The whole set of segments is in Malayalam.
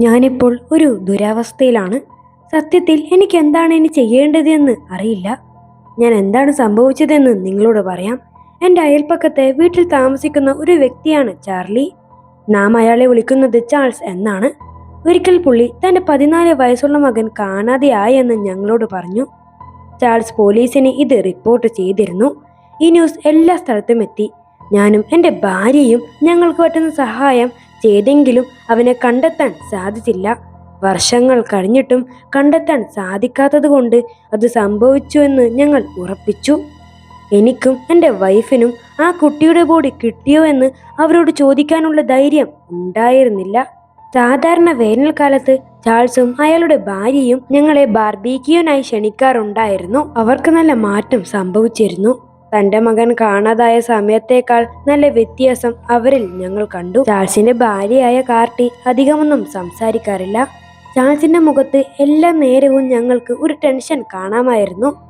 ഞാനിപ്പോൾ ഒരു ദുരവസ്ഥയിലാണ്. സത്യത്തിൽ എനിക്ക് എന്താണ് ഇനി ചെയ്യേണ്ടതെന്ന് അറിയില്ല. ഞാൻ എന്താണ് സംഭവിച്ചതെന്ന് നിങ്ങളോട് പറയാം. എന്റെ അയൽപ്പക്കത്തെ വീട്ടിൽ താമസിക്കുന്ന ഒരു വ്യക്തിയാണ് ചാർലി. നാം അയാളെ വിളിക്കുന്നത് ചാൾസ് എന്നാണ്. ഒരിക്കൽ പുള്ളി തന്റെ പതിനാല് വയസ്സുള്ള മകൻ കാണാതെയായെന്ന് ഞങ്ങളോട് പറഞ്ഞു. ചാൾസ് പോലീസിന് ഇത് റിപ്പോർട്ട് ചെയ്തിരുന്നു. ഈ ന്യൂസ് എല്ലാ സ്ഥലത്തും എത്തി. ഞാനും എന്റെ ഭാര്യയും ഞങ്ങൾക്ക് പറ്റുന്ന സഹായം ചെയ്തെങ്കിലും അവനെ കണ്ടെത്താൻ സാധിച്ചില്ല. വർഷങ്ങൾ കഴിഞ്ഞിട്ടും കണ്ടെത്താൻ സാധിക്കാത്തതുകൊണ്ട് അത് സംഭവിച്ചു എന്ന് ഞങ്ങൾ ഉറപ്പിച്ചു. എനിക്കും എന്റെ വൈഫിനും ആ കുട്ടിയുടെ ബോഡി കിട്ടിയോ എന്ന് അവരോട് ചോദിക്കാനുള്ള ധൈര്യം ഉണ്ടായിരുന്നില്ല. സാധാരണ വേനൽക്കാലത്ത് ചാൾസും അയാളുടെ ഭാര്യയും ഞങ്ങളെ ബാർബിക്യൂനായി ക്ഷണിക്കാറുണ്ടായിരുന്നു. അവർക്ക് നല്ല മാറ്റം സംഭവിച്ചിരുന്നു. തന്റെ മകൻ കാണാതായ സമയത്തേക്കാൾ നല്ല വ്യത്യാസം അവരിൽ ഞങ്ങൾ കണ്ടു. ചാൾസിന്റെ ഭാര്യയായ കാർട്ടി അധികമൊന്നും സംസാരിക്കാറില്ല. ചാൾസിന്റെ മുഖത്ത് എല്ലാ നേരവും ഞങ്ങൾക്ക് ഒരു ടെൻഷൻ കാണാമായിരുന്നു.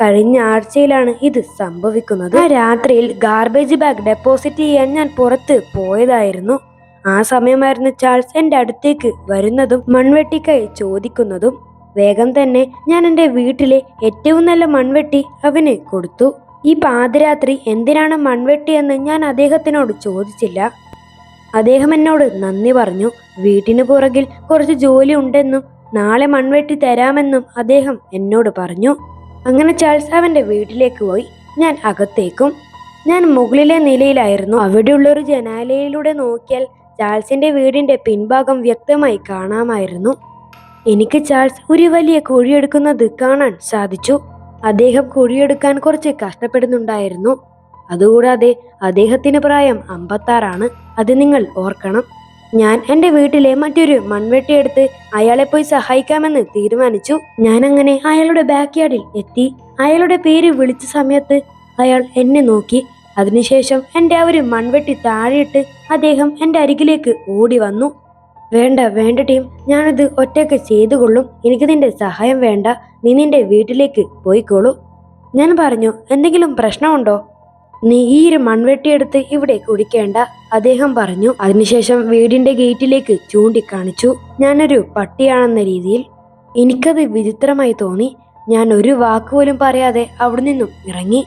കഴിഞ്ഞ ആഴ്ചയിലാണ് ഇത് സംഭവിക്കുന്നത്. ആ രാത്രിയിൽ ഗാർബേജ് ബാഗ് ഡെപ്പോസിറ്റ് ചെയ്യാൻ ഞാൻ പുറത്ത് പോയതായിരുന്നു. ആ സമയമായിരുന്നു ചാൾസ് എന്റെ അടുത്തേക്ക് വരുന്നതും മൺവെട്ടിക്കായി ചോദിക്കുന്നതും. വേഗം തന്നെ ഞാൻ എന്റെ വീട്ടിലെ ഏറ്റവും നല്ല മൺവെട്ടി അവന് കൊടുത്തു. ഈ പാതിരാത്രി എന്തിനാണ് മൺവെട്ടിയെന്ന് ഞാൻ അദ്ദേഹത്തിനോട് ചോദിച്ചില്ല. അദ്ദേഹം എന്നോട് നന്ദി പറഞ്ഞു. വീട്ടിന് പുറകിൽ കുറച്ച് ജോലി ഉണ്ടെന്നും നാളെ മൺവെട്ടി തരാമെന്നും അദ്ദേഹം എന്നോട് പറഞ്ഞു. അങ്ങനെ ചാൾസാവിന്റെ വീട്ടിലേക്ക് പോയി. ഞാൻ അകത്തേക്കും. ഞാൻ മുകളിലെ നിലയിലായിരുന്നു. അവിടെയുള്ളൊരു ജനാലയിലൂടെ നോക്കിയാൽ ചാൾസിന്റെ വീടിന്റെ പിൻഭാഗം വ്യക്തമായി കാണാമായിരുന്നു. എനിക്ക് ചാൾസ് ഒരു വലിയ കുഴിയെടുക്കുന്നത് കാണാൻ സാധിച്ചു. അദ്ദേഹം കുഴിയെടുക്കാൻ കുറച്ച് കഷ്ടപ്പെടുന്നുണ്ടായിരുന്നു. അതുകൂടാതെ അദ്ദേഹത്തിന് പ്രായം അമ്പത്താറാണ്. അത് നിങ്ങൾ ഓർക്കണം. ഞാൻ എന്റെ വീട്ടിലെ മറ്റൊരു മൺവെട്ടിയെടുത്ത് അയാളെ പോയി സഹായിക്കാമെന്ന് തീരുമാനിച്ചു. ഞാൻ അങ്ങനെ അയാളുടെ ബാക്ക് യാർഡിൽ എത്തി. അയാളുടെ പേര് വിളിച്ച സമയത്ത് അയാൾ എന്നെ നോക്കി. അതിനുശേഷം എന്റെ ആ ഒരു മൺവെട്ടി താഴെയിട്ട് അദ്ദേഹം എന്റെ അരികിലേക്ക് ഓടി വന്നു. വേണ്ട വേണ്ട ടീം. ഞാനിത് ഒറ്റയ്ക്ക് ചെയ്തുകൊള്ളും. എനിക്ക് നിന്റെ സഹായം വേണ്ട. നീ നിന്റെ വീട്ടിലേക്ക് പോയിക്കോളൂ. ഞാൻ പറഞ്ഞു എന്തെങ്കിലും പ്രശ്നമുണ്ടോ? നീ ഈ ഒരു മൺവെട്ടിയെടുത്ത് ഇവിടെ കുടിക്കേണ്ട. അദ്ദേഹം പറഞ്ഞു അതിനുശേഷം വീടിന്റെ ഗേറ്റിലേക്ക് ചൂണ്ടിക്കാണിച്ചു. ഞാനൊരു പട്ടിയാണെന്ന രീതിയിൽ എനിക്കത് വിചിത്രമായി തോന്നി. ഞാൻ ഒരു വാക്കുപോലും പറയാതെ അവിടെ നിന്നും ഇറങ്ങി.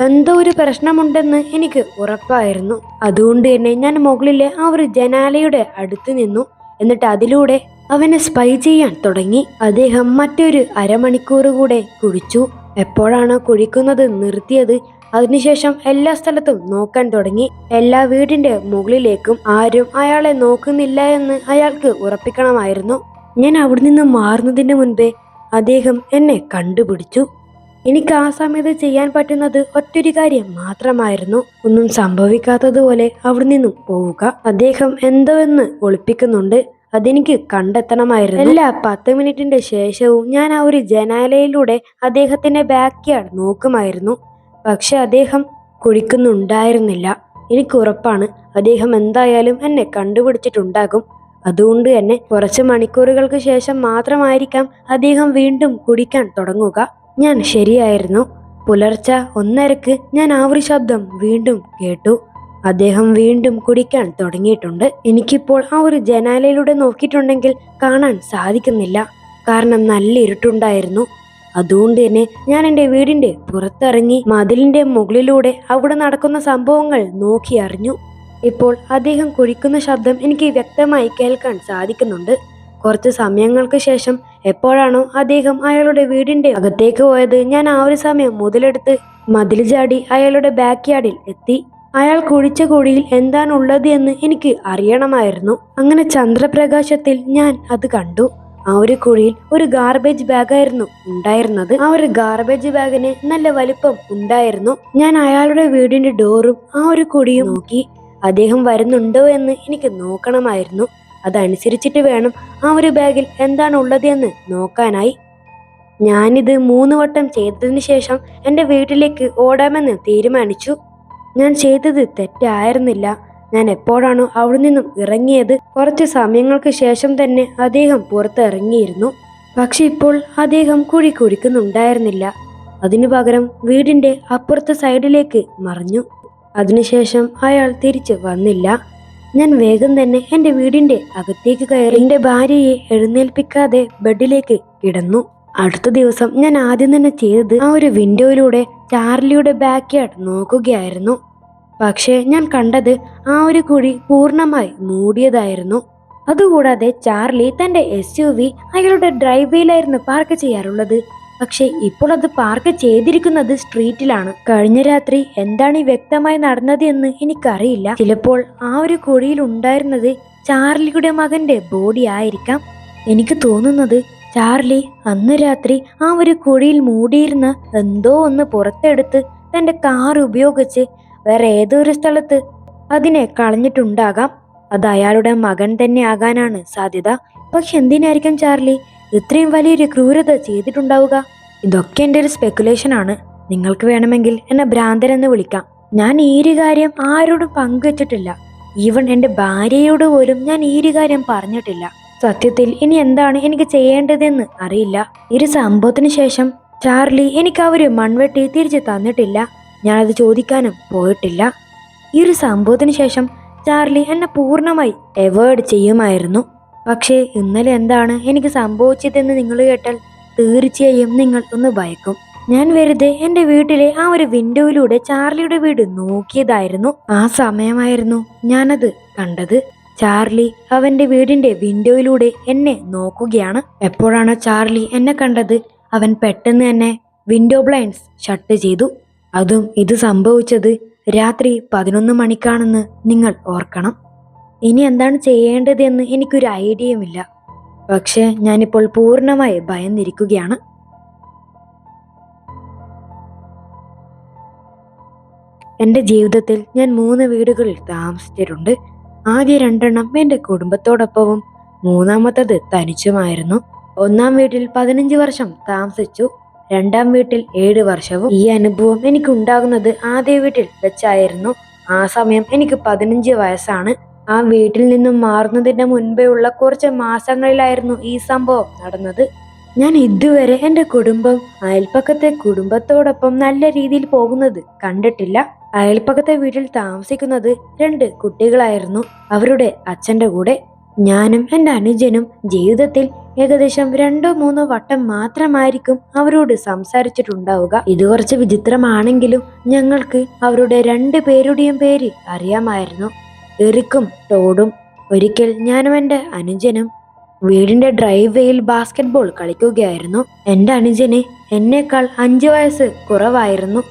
എന്തോ ഒരു പ്രശ്നമുണ്ടെന്ന് എനിക്ക് ഉറപ്പായിരുന്നു. അതുകൊണ്ട് തന്നെ ഞാൻ മുകളിലെ ആ ഒരു ജനാലയുടെ അടുത്ത് നിന്നു. എന്നിട്ട് അതിലൂടെ അവനെ സ്പൈ ചെയ്യാൻ തുടങ്ങി. അദ്ദേഹം മറ്റൊരു അരമണിക്കൂർ കൂടെ കുടിച്ചു എപ്പോഴാണ് കുഴിക്കുന്നത് നിർത്തിയത് അതിനുശേഷം എല്ലാ സ്ഥലത്തും നോക്കാൻ തുടങ്ങി. എല്ലാ വീടിന്റെ മുകളിലേക്കും ആരും അയാളെ നോക്കുന്നില്ല എന്ന് അയാൾക്ക് ഉറപ്പിക്കണമായിരുന്നു. ഞാൻ അവിടെ നിന്ന് മാറുന്നതിന് മുൻപേ അദ്ദേഹം എന്നെ കണ്ടുപിടിച്ചു. എനിക്ക് ആ സമയത്ത് ചെയ്യാൻ പറ്റുന്നത് ഒറ്റൊരു കാര്യം മാത്രമായിരുന്നു. ഒന്നും സംഭവിക്കാത്തതുപോലെ അവിടെ നിന്നും പോവുക. അദ്ദേഹം എന്തോ എന്ന് ഒളിപ്പിക്കുന്നുണ്ട്. അതെനിക്ക് കണ്ടെത്തണമായിരുന്നു. എല്ലാ പത്ത് മിനിറ്റിന്റെ ശേഷവും ഞാൻ ആ ഒരു ജനാലയിലൂടെ അദ്ദേഹത്തിന്റെ ബാക്ക് യാർഡ് നോക്കുമായിരുന്നു. പക്ഷെ അദ്ദേഹം കുഴിക്കുന്നുണ്ടായിരുന്നില്ല എനിക്ക് ഉറപ്പാണ്. അദ്ദേഹം എന്തായാലും എന്നെ കണ്ടുപിടിച്ചിട്ടുണ്ടാകും. അതുകൊണ്ട് തന്നെ കുറച്ച് മണിക്കൂറുകൾക്ക് ശേഷം മാത്രമായിരിക്കാം അദ്ദേഹം വീണ്ടും കുടിക്കാൻ തുടങ്ങുക. ഞാൻ ശരിയായിരുന്നു. പുലർച്ച ഒന്നരക്ക് ഞാൻ ആവറി ശബ്ദം വീണ്ടും കേട്ടു. അദ്ദേഹം വീണ്ടും കുടിക്കാൻ തുടങ്ങിയിട്ടുണ്ട്. എനിക്കിപ്പോൾ ആ ഒരു ജനാലയിലൂടെ നോക്കിയിട്ടുണ്ടെങ്കിൽ കാണാൻ സാധിക്കുന്നില്ല. കാരണം നല്ല ഇരുട്ടുണ്ടായിരുന്നു. അതുകൊണ്ട് തന്നെ ഞാൻ എന്റെ വീടിന്റെ പുറത്തിറങ്ങി മതിലിന്റെ മുകളിലൂടെ അവിടെ നടക്കുന്ന സംഭവങ്ങൾ നോക്കി അറിഞ്ഞു. ഇപ്പോൾ അദ്ദേഹം കുഴിക്കുന്ന ശബ്ദം എനിക്ക് വ്യക്തമായി കേൾക്കാൻ സാധിക്കുന്നുണ്ട്. കുറച്ച് സമയങ്ങൾക്ക് ശേഷം എപ്പോഴാണോ അദ്ദേഹം അയാളുടെ വീടിന്റെ അകത്തേക്ക് പോയത്. ഞാൻ ആ ഒരു സമയം മുതലെടുത്ത് മതിൽ ചാടി അയാളുടെ ബാക്ക് യാർഡിൽ എത്തി. അയാൾ കുഴിച്ച കുഴിയിൽ എന്താണുള്ളത് എന്ന് എനിക്ക് അറിയണമായിരുന്നു. അങ്ങനെ ചന്ദ്രപ്രകാശത്തിൽ ഞാൻ അത് കണ്ടു. ആ ഒരു കുഴിയിൽ ഒരു ഗാർബേജ് ബാഗായിരുന്നു ഉണ്ടായിരുന്നത്. ആ ഒരു ഗാർബേജ് ബാഗിന് നല്ല വലിപ്പം ഉണ്ടായിരുന്നു. ഞാൻ അയാളുടെ വീടിന്റെ ഡോറും ആ ഒരു കുഴിയും നോക്കി. അദ്ദേഹം വരുന്നുണ്ടോ എന്ന് എനിക്ക് നോക്കണമായിരുന്നു. അതനുസരിച്ചിട്ട് വേണം ആ ഒരു ബാഗിൽ എന്താണ് ഉള്ളത് എന്ന് നോക്കാനായി. ഞാനിത് മൂന്ന് വട്ടം ചെയ്തതിന് ശേഷം എന്റെ വീട്ടിലേക്ക് ഓടാമെന്ന് തീരുമാനിച്ചു. ഞാൻ ചെയ്തത് തെറ്റായിരുന്നില്ല. ഞാൻ എപ്പോഴാണോ അവിടെ നിന്നും ഇറങ്ങിയത് കുറച്ച് സമയങ്ങൾക്ക് ശേഷം തന്നെ അദ്ദേഹം പുറത്തിറങ്ങിയിരുന്നു. പക്ഷെ ഇപ്പോൾ അദ്ദേഹം കുഴി കുഴിക്കുന്നുണ്ടായിരുന്നില്ല അതിനു പകരം വീടിന്റെ അപ്പുറത്തെ സൈഡിലേക്ക് മറിഞ്ഞു. അതിനുശേഷം അയാൾ തിരിച്ച് വന്നില്ല. ഞാൻ വേഗം തന്നെ എന്റെ വീടിന്റെ അകത്തേക്ക് കയറി എന്റെ ഭാര്യയെ എഴുന്നേൽപ്പിക്കാതെ ബെഡിലേക്ക് കിടന്നു. അടുത്ത ദിവസം ഞാൻ ആദ്യം തന്നെ ചെയ്തത് ആ ഒരു വിൻഡോയിലൂടെ ചാർലിയുടെ ബാക്ക് യാർഡ് നോക്കുകയായിരുന്നു. പക്ഷേ ഞാൻ കണ്ടത് ആ ഒരു കുഴി പൂർണമായി മൂടിയതായിരുന്നു. അതുകൂടാതെ ചാർലി തന്റെ എസ് യു വി അയാളുടെ ഡ്രൈവേയിലായിരുന്നു പാർക്ക് ചെയ്യാറുള്ളത്. പക്ഷെ ഇപ്പോൾ അത് പാർക്ക് ചെയ്തിരിക്കുന്നത് സ്ട്രീറ്റിലാണ്. കഴിഞ്ഞ രാത്രി എന്താണ് ഈ വ്യക്തമായി നടന്നത് എന്ന് എനിക്കറിയില്ല. ചിലപ്പോൾ ആ ഒരു കുഴിയിൽ ഉണ്ടായിരുന്നത് ചാർലിയുടെ മകന്റെ ബോഡി ആയിരിക്കാം. എനിക്ക് തോന്നുന്നത് ചാർലി അന്ന് രാത്രി ആ ഒരു കുഴിയിൽ മൂടിയിരുന്ന എന്തോ ഒന്ന് പുറത്തെടുത്ത് തന്റെ കാർ ഉപയോഗിച്ച് വേറെ ഏതൊരു സ്ഥലത്ത് അതിനെ കളഞ്ഞിട്ടുണ്ടാകാം. അത് അയാളുടെ മകൻ തന്നെ ആകാനാണ് സാധ്യത. പക്ഷെ എന്തിനായിരിക്കും ചാർലി ഇത്രയും വലിയൊരു ക്രൂരത ചെയ്തിട്ടുണ്ടാവുക? ഇതൊക്കെ എന്റെ ഒരു സ്പെക്കുലേഷൻ ആണ്. നിങ്ങൾക്ക് വേണമെങ്കിൽ എന്നെ ഭ്രാന്തൻ എന്ന് വിളിക്കാം. ഞാൻ ഈ ഒരു കാര്യം ആരോടും പങ്കുവച്ചിട്ടില്ല. ഈവൻ എന്റെ ഭാര്യയോട് പോലും ഞാൻ ഈ ഒരു കാര്യം പറഞ്ഞിട്ടില്ല. സത്യത്തിൽ ഇനി എന്താണ് എനിക്ക് ചെയ്യേണ്ടതെന്ന് അറിയില്ല. ഒരു സംഭവത്തിന് ശേഷം ചാർലി എനിക്ക് ആ ഒരു മൺവെട്ടി തിരിച്ചു തന്നിട്ടില്ല. ഞാനത് ചോദിക്കാനും പോയിട്ടില്ല. ഈ ഒരു സംഭവത്തിന് ശേഷം ചാർലി എന്നെ പൂർണമായി അവോയ്ഡ് ചെയ്യുമായിരുന്നു. പക്ഷേ ഇന്നലെ എന്താണ് എനിക്ക് സംഭവിച്ചതെന്ന് നിങ്ങൾ കേട്ടാൽ തീർച്ചയായും നിങ്ങൾ ഒന്ന് ഭയക്കും. ഞാൻ വെറുതെ എന്റെ വീട്ടിലെ ആ ഒരു വിൻഡോയിലൂടെ ചാർലിയുടെ വീട് നോക്കിയതായിരുന്നു. ആ സമയമായിരുന്നു ഞാനത് കണ്ടത്. ചാർലി അവന്റെ വീടിന്റെ വിൻഡോയിലൂടെ എന്നെ നോക്കുകയാണ്. എപ്പോഴാണോ ചാർലി എന്നെ കണ്ടത് അവൻ പെട്ടെന്ന് തന്നെ വിൻഡോ ബ്ലൈൻഡ്സ് ഷട്ട് ചെയ്തു. അതും ഇത് സംഭവിച്ചത് രാത്രി പതിനൊന്ന് മണിക്കാണെന്ന് നിങ്ങൾ ഓർക്കണം. ഇനി എന്താണ് ചെയ്യേണ്ടതെന്ന് എനിക്കൊരു ഐഡിയയുമില്ല. പക്ഷേ ഞാനിപ്പോൾ പൂർണമായി ഭയന്നിരിക്കുകയാണ്. എന്റെ ജീവിതത്തിൽ ഞാൻ മൂന്ന് വീടുകളിൽ താമസിച്ചിട്ടുണ്ട്. ആദ്യ രണ്ടെണ്ണം എന്റെ കുടുംബത്തോടൊപ്പവും. മൂന്നാമത്തത് തനിച്ചുമായിരുന്നു. ഒന്നാം വീട്ടിൽ പതിനഞ്ച് വർഷം താമസിച്ചു. രണ്ടാം വീട്ടിൽ ഏഴ് വർഷവും. ഈ അനുഭവം എനിക്കുണ്ടാകുന്നത് ആദ്യ വീട്ടിൽ വെച്ചായിരുന്നു. ആ സമയം എനിക്ക് പതിനഞ്ച് വയസ്സാണ്. ആ വീട്ടിൽ നിന്നും മാറുന്നതിന് മുൻപേ ഉള്ള കുറച്ച് മാസങ്ങളിലായിരുന്നു ഈ സംഭവം നടന്നത്. ഞാൻ ഇതുവരെ എന്റെ കുടുംബം അയൽപ്പക്കത്തെ കുടുംബത്തോടൊപ്പം നല്ല രീതിയിൽ പോകുന്നത് കണ്ടിട്ടില്ല. അയൽപ്പക്കത്തെ വീട്ടിൽ താമസിക്കുന്നത് രണ്ട് കുട്ടികളായിരുന്നു അവരുടെ അച്ഛന്റെ കൂടെ. ഞാനും എന്റെ അനുജനും ജീവിതത്തിൽ ഏകദേശം രണ്ടോ മൂന്നോ വട്ടം മാത്രമായിരിക്കും അവരോട് സംസാരിച്ചിട്ടുണ്ടാവുക. ഇത് കുറച്ച് വിചിത്രമാണെങ്കിലും ഞങ്ങൾക്ക് അവരുടെ രണ്ട് പേരുടെയും പേര് അറിയാമായിരുന്നു. എറിക്കും ടോഡും ഒരിക്കൽ ഞാനും എന്റെ അനുജനും വീടിന്റെ ഡ്രൈവ് ഡ്രൈവേയിൽ ബാസ്കറ്റ്ബോൾ കളിക്കുകയായിരുന്നു. എന്റെ അനുജന് എന്നേക്കാൾ അഞ്ച് വയസ്സ് കുറവായിരുന്നു.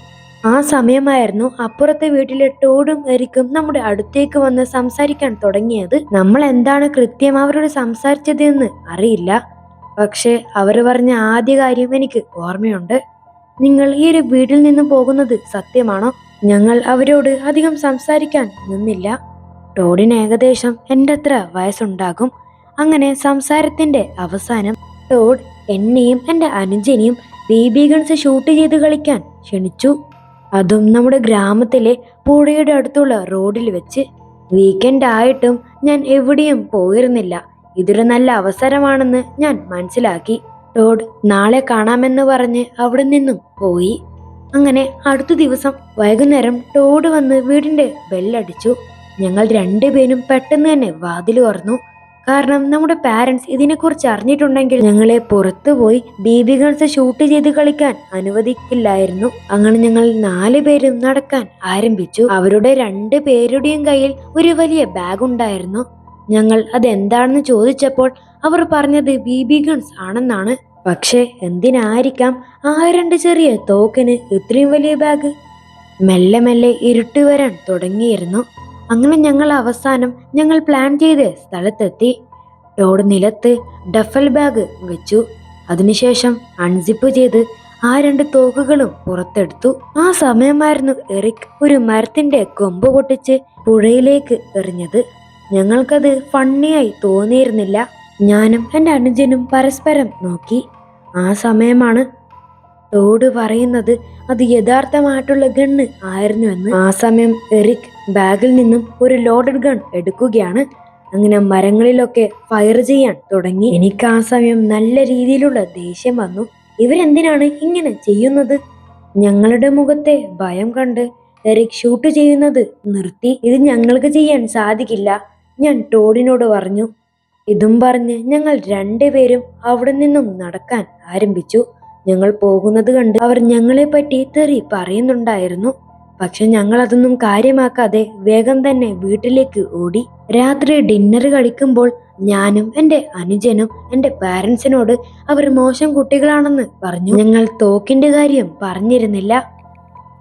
ആ സമയമായിരുന്നു അപ്പുറത്തെ വീട്ടിലെ ടോഡും എരിക്കും നമ്മുടെ അടുത്തേക്ക് വന്ന് സംസാരിക്കാൻ തുടങ്ങിയത്. നമ്മൾ എന്താണ് കൃത്യം അവരോട് സംസാരിച്ചതെന്ന് അറിയില്ല. പക്ഷേ അവർ പറഞ്ഞ ആദ്യ കാര്യം എനിക്ക് ഓർമ്മയുണ്ട്. നിങ്ങൾ ഈ ഒരു വീട്ടിൽ നിന്ന് പോകുന്നത് സത്യമാണോ? ഞങ്ങൾ അവരോട് അധികം സംസാരിക്കാൻ നിന്നില്ല. ടോഡിന് ഏകദേശം എന്റെ അത്ര വയസ്സുണ്ടാകും. അങ്ങനെ സംസാരത്തിന്റെ അവസാനം ടോഡ് എന്നെയും എന്റെ അനുജനെയും ബേബി ഗൺസ് ഷൂട്ട് ചെയ്ത് കളിക്കാൻ ക്ഷണിച്ചു. അതും നമ്മുടെ ഗ്രാമത്തിലെ പുഴയുടെ അടുത്തുള്ള റോഡിൽ വെച്ച്. വീക്കെൻഡ് ആയിട്ടും ഞാൻ എവിടെയും പോയിരുന്നില്ല. ഇതൊരു നല്ല അവസരമാണെന്ന് ഞാൻ മനസ്സിലാക്കി. ടോഡ് നാളെ കാണാമെന്ന് പറഞ്ഞ് അവിടെ നിന്നും പോയി. അങ്ങനെ അടുത്ത ദിവസം വൈകുന്നേരം ടോഡ് വന്ന് വീടിന്റെ ബെല്ലടിച്ചു. ഞങ്ങൾ രണ്ടുപേരും പെട്ടെന്ന് തന്നെ വാതിൽ തുറന്നു. കാരണം നമ്മുടെ പാരൻസ് ഇതിനെക്കുറിച്ച് അറിഞ്ഞിട്ടുണ്ടെങ്കിൽ ഞങ്ങളെ പുറത്തുപോയി ബേബി ഗേൾസ് ഷൂട്ട് ചെയ്ത് കളിക്കാൻ അനുവദിക്കില്ലായിരുന്നു. അങ്ങനെ ഞങ്ങൾ നാല് പേരും നടക്കാൻ ആരംഭിച്ചു. അവരുടെ രണ്ട് പേരുടെയും കയ്യിൽ ഒരു വലിയ ബാഗ് ഉണ്ടായിരുന്നു. ഞങ്ങൾ അതെന്താണെന്ന് ചോദിച്ചപ്പോൾ അവർ പറഞ്ഞത് ബേബി ഗൺസ് ആണെന്നാണ്. പക്ഷേ എന്തിനായിരിക്കാം ആ രണ്ട് ചെറിയ തോക്കിന് ഇത്രയും വലിയ ബാഗ് മെല്ലെ മെല്ലെ ഇരുട്ട് വരാൻ തുടങ്ങിയിരുന്നു. അങ്ങനെ ഞങ്ങൾ അവസാനം ഞങ്ങൾ പ്ലാൻ ചെയ്ത് സ്ഥലത്തെത്തി. റോഡ് നിലത്ത് ഡഫൽ ബാഗ് വെച്ചു. അതിനുശേഷം അൺസിപ്പ് ചെയ്ത് ആ രണ്ട് തോക്കുകളും പുറത്തെടുത്തു. ആ സമയമായിരുന്നു എറിക് ഒരു മരത്തിന്റെ കൊമ്പ് പൊട്ടിച്ച് പുഴയിലേക്ക് എറിഞ്ഞത്. ഞങ്ങൾക്കത് ഫണ്ണിയായി തോന്നിയിരുന്നില്ല. ഞാനും എന്റെ അനുജനും പരസ്പരം നോക്കി. ആ സമയമാണ് ടോഡ് പറയുന്നത് അത് യഥാർത്ഥമായിട്ടുള്ള ഗണ്ണ് ആയിരുന്നുവെന്ന് ആ സമയം എറിക് ബാഗിൽ നിന്നും ഒരു ലോഡഡ് ഗൺ എടുക്കുകയാണ്. അങ്ങനെ മരങ്ങളിലൊക്കെ ഫയർ ചെയ്യാൻ തുടങ്ങി. എനിക്ക് ആ സമയം നല്ല രീതിയിലുള്ള ദേഷ്യം വന്നു. ഇവരെന്തിനാണ് ഇങ്ങനെ ചെയ്യുന്നത്? ഞങ്ങളുടെ മുഖത്തെ ഭയം കണ്ട് എറിക് ഷൂട്ട് ചെയ്യുന്നത് നിർത്തി. ഇത് ഞങ്ങൾക്ക് ചെയ്യാൻ സാധിക്കില്ല. ഞാൻ ടോഡിനോട് പറഞ്ഞു. ഇതും പറഞ്ഞ് ഞങ്ങൾ രണ്ടുപേരും അവിടെ നിന്നും നടക്കാൻ ആരംഭിച്ചു. ഞങ്ങൾ പോകുന്നത് കണ്ട് അവർ ഞങ്ങളെ പറ്റി തെറി പറയുന്നുണ്ടായിരുന്നു. പക്ഷെ ഞങ്ങൾ അതൊന്നും കാര്യമാക്കാതെ വേഗം തന്നെ വീട്ടിലേക്ക് ഓടി. രാത്രി ഡിന്നർ കഴിക്കുമ്പോൾ ഞാനും എന്റെ അനുജനും എന്റെ പാരൻസിനോട് അവർ മോശം കുട്ടികളാണെന്ന് പറഞ്ഞു. ഞങ്ങൾ തോക്കിന്റെ കാര്യം പറഞ്ഞിരുന്നില്ല.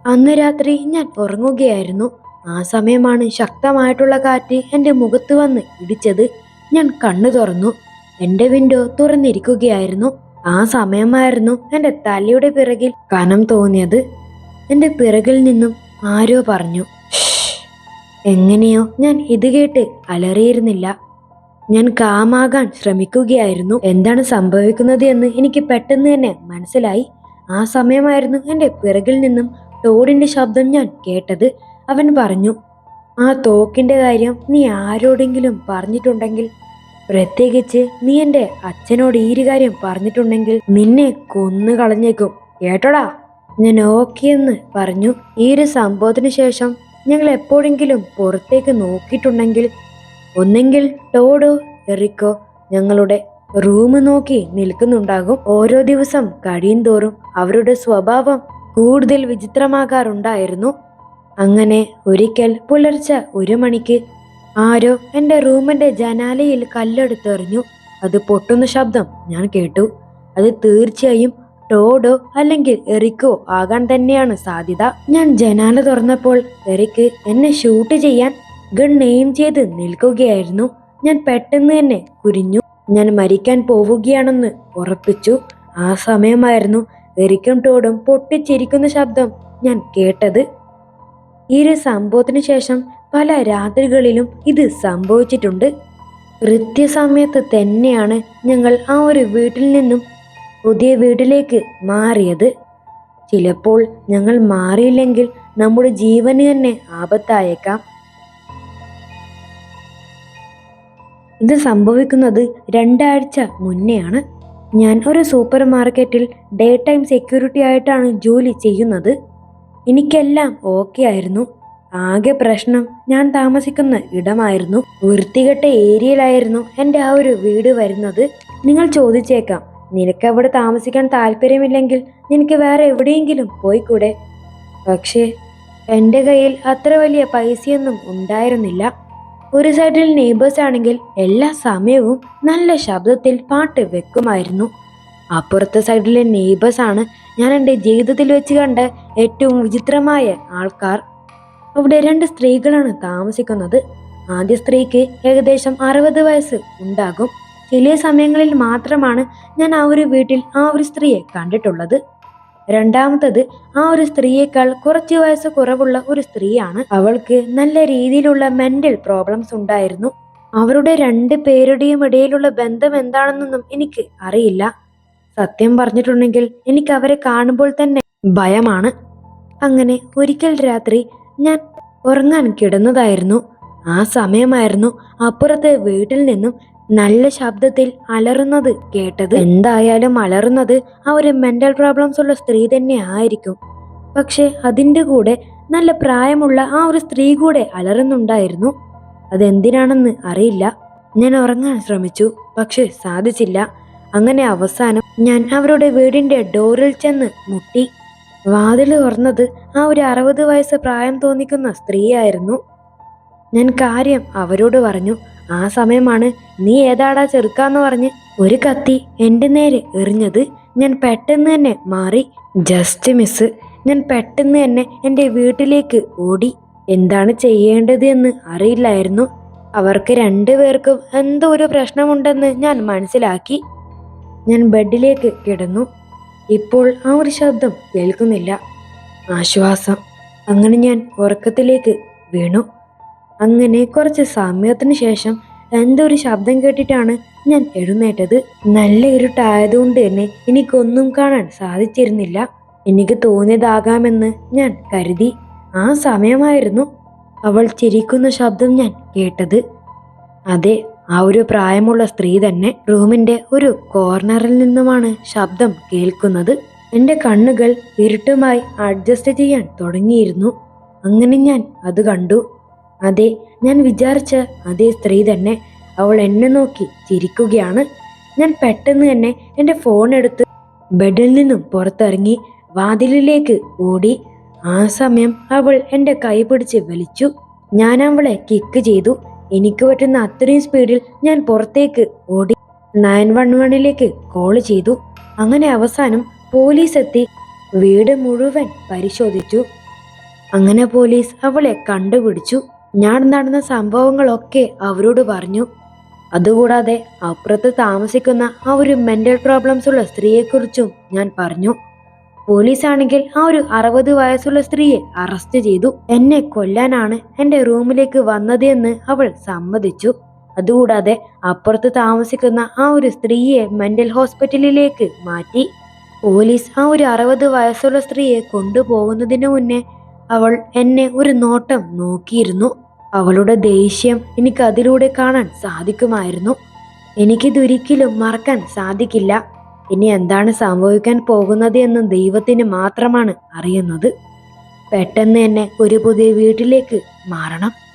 അന്ന് രാത്രി ഞാൻ ഉറങ്ങുകയായിരുന്നു. ആ സമയമാണ് ശക്തമായിട്ടുള്ള കാറ്റ് എന്റെ മുഖത്ത് വന്ന് ഇടിച്ചത്. ഞാൻ കണ്ണു തുറന്നു. എന്റെ വിൻഡോ തുറന്നിരിക്കുകയായിരുന്നു. ആ സമയമായിരുന്നു എന്റെ തലയുടെ പിറകിൽ കനം തോന്നിയത്. എന്റെ പിറകിൽ നിന്നും ആരോ പറഞ്ഞു. എങ്ങനെയോ ഞാൻ ഇത് കേട്ട് അലറിയിരുന്നില്ല. ഞാൻ കാമാകാൻ ശ്രമിക്കുകയായിരുന്നു. എന്താണ് സംഭവിക്കുന്നത് എന്ന് എനിക്ക് പെട്ടെന്ന് തന്നെ മനസ്സിലായി. ആ സമയമായിരുന്നു എന്റെ പിറകിൽ നിന്നും തോടിന്റെ ശബ്ദം ഞാൻ കേട്ടത്. അവൻ പറഞ്ഞു ആ തോക്കിന്റെ കാര്യം നീ ആരോടെങ്കിലും പറഞ്ഞിട്ടുണ്ടെങ്കിൽ പ്രത്യേകിച്ച് നീ എന്റെ അച്ഛനോട് ഈ കാര്യം പറഞ്ഞിട്ടുണ്ടെങ്കിൽ നിന്നെ കൊന്നു കളഞ്ഞേക്കും കേട്ടോടാ? ഞാൻ ഓക്കെ എന്ന് പറഞ്ഞു. ഈ ഒരു സംഭവത്തിന് ശേഷം ഞങ്ങൾ എപ്പോഴെങ്കിലും പുറത്തേക്ക് നോക്കിയിട്ടുണ്ടെങ്കിൽ ഒന്നെങ്കിൽ ടോഡോ എറിക്കോ ഞങ്ങളുടെ റൂം നോക്കി നിൽക്കുന്നുണ്ടാകും. ഓരോ ദിവസം കഴിയും തോറും അവരുടെ സ്വഭാവം കൂടുതൽ വിചിത്രമാകാറുണ്ടായിരുന്നു. അങ്ങനെ ഒരിക്കൽ പുലർച്ചെ ഒരു മണിക്ക് ആരോ എന്റെ റൂമിന്റെ ജനാലയിൽ കല്ലെടുത്തെറിഞ്ഞു. അത് പൊട്ടുന്ന ശബ്ദം ഞാൻ കേട്ടു. അത് തീർച്ചയായും ടോഡോ അല്ലെങ്കിൽ എറിക്കോ ആകാൻ തന്നെയാണ് സാധ്യത. ഞാൻ ജനാല തുറന്നപ്പോൾ എറിക്ക് എന്നെ ഷൂട്ട് ചെയ്യാൻ ഗൺ എയിം ചെയ്ത് നിൽക്കുകയായിരുന്നു. ഞാൻ പെട്ടെന്ന് തന്നെ കുരിഞ്ഞു. ഞാൻ മരിക്കാൻ പോവുകയാണെന്ന് ഉറപ്പിച്ചു. ആ സമയമായിരുന്നു എറിക്കും ടോഡും പൊട്ടിച്ചിരിക്കുന്ന ശബ്ദം ഞാൻ കേട്ടത്. ഈ ഒരു സംഭവത്തിന് ശേഷം പല രാത്രികളിലും ഇത് സംഭവിച്ചിട്ടുണ്ട്. കൃത്യസമയത്ത് തന്നെയാണ് ഞങ്ങൾ ആ ഒരു വീട്ടിൽ നിന്നും പുതിയ വീട്ടിലേക്ക് മാറിയത്. ചിലപ്പോൾ ഞങ്ങൾ മാറിയില്ലെങ്കിൽ നമ്മുടെ ജീവന് തന്നെ ആപത്തായേക്കാം. ഇത് സംഭവിക്കുന്നത് രണ്ടാഴ്ച മുന്നെയാണ്. ഞാൻ ഒരു സൂപ്പർ മാർക്കറ്റിൽ ഡേ ടൈം സെക്യൂരിറ്റി ആയിട്ടാണ് ജോലി ചെയ്യുന്നത്. എനിക്കെല്ലാം ഓക്കെ ആയിരുന്നു. ആകെ പ്രശ്നം ഞാൻ താമസിക്കുന്ന ഇടമായിരുന്നു. വൃത്തികെട്ട ഏരിയയിലായിരുന്നു എന്റെ ആ ഒരു വീട് വരുന്നത്. നിങ്ങൾ ചോദിച്ചേക്കാം നിനക്ക് അവിടെ താമസിക്കാൻ താല്പര്യമില്ലെങ്കിൽ നിനക്ക് വേറെ എവിടെയെങ്കിലും പോയിക്കൂടെ? പക്ഷേ എന്റെ കയ്യിൽ അത്ര വലിയ പൈസയൊന്നും ഉണ്ടായിരുന്നില്ല. ഒരു സൈഡിൽ നെയ്ബേഴ്സ് ആണെങ്കിൽ എല്ലാ സമയവും നല്ല ശബ്ദത്തിൽ പാട്ട് വെക്കുമായിരുന്നു. അപ്പുറത്തെ സൈഡിലെ നെയ്ബേഴ്സ് ആണ് ഞാൻ എന്റെ ജീവിതത്തിൽ വെച്ച് കണ്ട ഏറ്റവും വിചിത്രമായ ആൾക്കാർ. അവിടെ രണ്ട് സ്ത്രീകളാണ് താമസിക്കുന്നത്. ആദ്യ സ്ത്രീക്ക് ഏകദേശം അറുപത് വയസ്സ് ഉണ്ടാകും. ചില സമയങ്ങളിൽ മാത്രമാണ് ഞാൻ ആ ഒരു വീട്ടിൽ ആ ഒരു സ്ത്രീയെ കണ്ടിട്ടുള്ളത്. രണ്ടാമത്തത് ആ ഒരു സ്ത്രീയേക്കാൾ കുറച്ച് വയസ്സ് കുറവുള്ള ഒരു സ്ത്രീയാണ്. അവൾക്ക് നല്ല രീതിയിലുള്ള മെന്റൽ പ്രോബ്ലംസ് ഉണ്ടായിരുന്നു. അവരുടെ രണ്ട് പേരുടെയും ഇടയിലുള്ള ബന്ധം എന്താണെന്നൊന്നും എനിക്ക് അറിയില്ല. സത്യം പറഞ്ഞിട്ടുണ്ടെങ്കിൽ എനിക്ക് അവരെ കാണുമ്പോൾ തന്നെ ഭയമാണ്. അങ്ങനെ ഒരിക്കൽ രാത്രി ഞാൻ ഉറങ്ങാൻ കിടന്നതായിരുന്നു. ആ സമയമായിരുന്നു അപ്പുറത്തെ വീട്ടിൽ നിന്നും നല്ല ശബ്ദത്തിൽ അലറുന്നത് കേട്ടത് എന്തായാലും അലറുന്നത് ആ ഒരു മെന്റൽ പ്രോബ്ലംസ് ഉള്ള സ്ത്രീ തന്നെ ആയിരിക്കും. പക്ഷെ അതിന്റെ കൂടെ നല്ല പ്രായമുള്ള ആ ഒരു സ്ത്രീ കൂടെ അലറുന്നുണ്ടായിരുന്നു. അതെന്തിനാണെന്ന് അറിയില്ല. ഞാൻ ഉറങ്ങാൻ ശ്രമിച്ചു. പക്ഷെ സാധിച്ചില്ല. അങ്ങനെ അവസാനം ഞാൻ അവരുടെ വീടിന്റെ ഡോറിൽ ചെന്ന് മുട്ടി. വാതിൽ തുറന്നത് ആ ഒരു അറുപത് വയസ്സ് പ്രായം തോന്നിക്കുന്ന സ്ത്രീയായിരുന്നു. ഞാൻ കാര്യം അവരോട് പറഞ്ഞു. ആ സമയമാണ് നീ ഏതാടാ ചെറുക്കാന്ന് പറഞ്ഞ് ഒരു കത്തി എന്റെ നേരെ എറിഞ്ഞത്? ഞാൻ പെട്ടെന്ന് തന്നെ മാറി. ജസ്റ്റ് മിസ് ഞാൻ പെട്ടെന്ന് തന്നെ എന്റെ വീട്ടിലേക്ക് ഓടി. എന്താണ് ചെയ്യേണ്ടത് എന്ന് അറിയില്ലായിരുന്നു. അവർക്ക് രണ്ടുപേർക്കും എന്തോ ഒരു പ്രശ്നമുണ്ടെന്ന് ഞാൻ മനസ്സിലാക്കി. ഞാൻ ബെഡിലേക്ക് കിടന്നു. ഇപ്പോൾ ആ ഒരു ശബ്ദം കേൾക്കുന്നില്ല. ആശ്വാസം. അങ്ങനെ ഞാൻ ഉറക്കത്തിലേക്ക് വീണു. അങ്ങനെ കുറച്ച് സമയത്തിന് ശേഷം എന്തോ ഒരു ശബ്ദം കേട്ടിട്ടാണ് ഞാൻ എഴുന്നേറ്റത്. നല്ല ഇരുട്ടായതുകൊണ്ട് തന്നെ എനിക്കൊന്നും കാണാൻ സാധിച്ചിരുന്നില്ല. എനിക്ക് തോന്നിയതാകാമെന്ന് ഞാൻ കരുതി. ആ സമയമായിരുന്നു അവൾ ചിരിക്കുന്ന ശബ്ദം ഞാൻ കേട്ടത്. അതെ ആ ഒരു പ്രായമുള്ള സ്ത്രീ തന്നെ റൂമിന്റെ ഒരു കോർണറിൽ നിന്നുമാണ് ശബ്ദം കേൾക്കുന്നത്. എന്റെ കണ്ണുകൾ ഇരുട്ടുമായി അഡ്ജസ്റ്റ് ചെയ്യാൻ തുടങ്ങിയിരുന്നു. അങ്ങനെ ഞാൻ അത് കണ്ടു. അതെ ഞാൻ വിചാരിച്ച അതേ സ്ത്രീ തന്നെ അവൾ എന്നെ നോക്കി ചിരിക്കുകയാണ്. ഞാൻ പെട്ടെന്ന് തന്നെ എന്റെ ഫോൺ എടുത്ത് ബെഡിൽ നിന്നും പുറത്തിറങ്ങി വാതിലിലേക്ക് ഓടി. ആ സമയം അവൾ എന്റെ കൈ പിടിച്ച് വലിച്ചു. ഞാൻ അവളെ കിക്ക് ചെയ്തു. എനിക്ക് പറ്റുന്ന അത്രയും സ്പീഡിൽ ഞാൻ പുറത്തേക്ക് ഓടി നയൻ വൺ വണ്ണിലേക്ക് കോൾ ചെയ്തു. അങ്ങനെ അവസാനം പോലീസ് എത്തി. വീട് മുഴുവൻ പരിശോധിച്ചു. അങ്ങനെ പോലീസ് അവളെ കണ്ടുപിടിച്ചു. ഞാൻ നടന്ന സംഭവങ്ങളൊക്കെ അവരോട് പറഞ്ഞു. അതുകൂടാതെ അപ്പുറത്ത് താമസിക്കുന്ന ആ ഒരു മെന്റൽ പ്രോബ്ലംസ് ഉള്ള സ്ത്രീയെക്കുറിച്ചും ഞാൻ പറഞ്ഞു. പോലീസാണെങ്കിൽ ആ ഒരു അറുപത് വയസ്സുള്ള സ്ത്രീയെ അറസ്റ്റ് ചെയ്തു. എന്നെ കൊല്ലാനാണ് എന്റെ റൂമിലേക്ക് വന്നത് എന്ന് അവൾ സമ്മതിച്ചു. അതുകൂടാതെ അപ്പുറത്ത് താമസിക്കുന്ന ആ ഒരു സ്ത്രീയെ മെന്റൽ ഹോസ്പിറ്റലിലേക്ക് മാറ്റി. പോലീസ് ആ ഒരു അറുപത് വയസ്സുള്ള സ്ത്രീയെ കൊണ്ടുപോകുന്നതിന് മുന്നേ അവൾ എന്നെ ഒരു നോട്ടം നോക്കിയിരുന്നു. അവളുടെ ദേഷ്യം എനിക്ക് അതിലൂടെ കാണാൻ സാധിക്കുമായിരുന്നു. എനിക്കിതൊരിക്കലും മറക്കാൻ സാധിക്കില്ല. ഇനി എന്താണ് സംഭവിക്കാൻ പോകുന്നത് എന്ന് ദൈവത്തിന് മാത്രമാണ് അറിയുന്നത്. പെട്ടെന്ന് തന്നെ ഒരു പുതിയ വീട്ടിലേക്ക് മാറണം.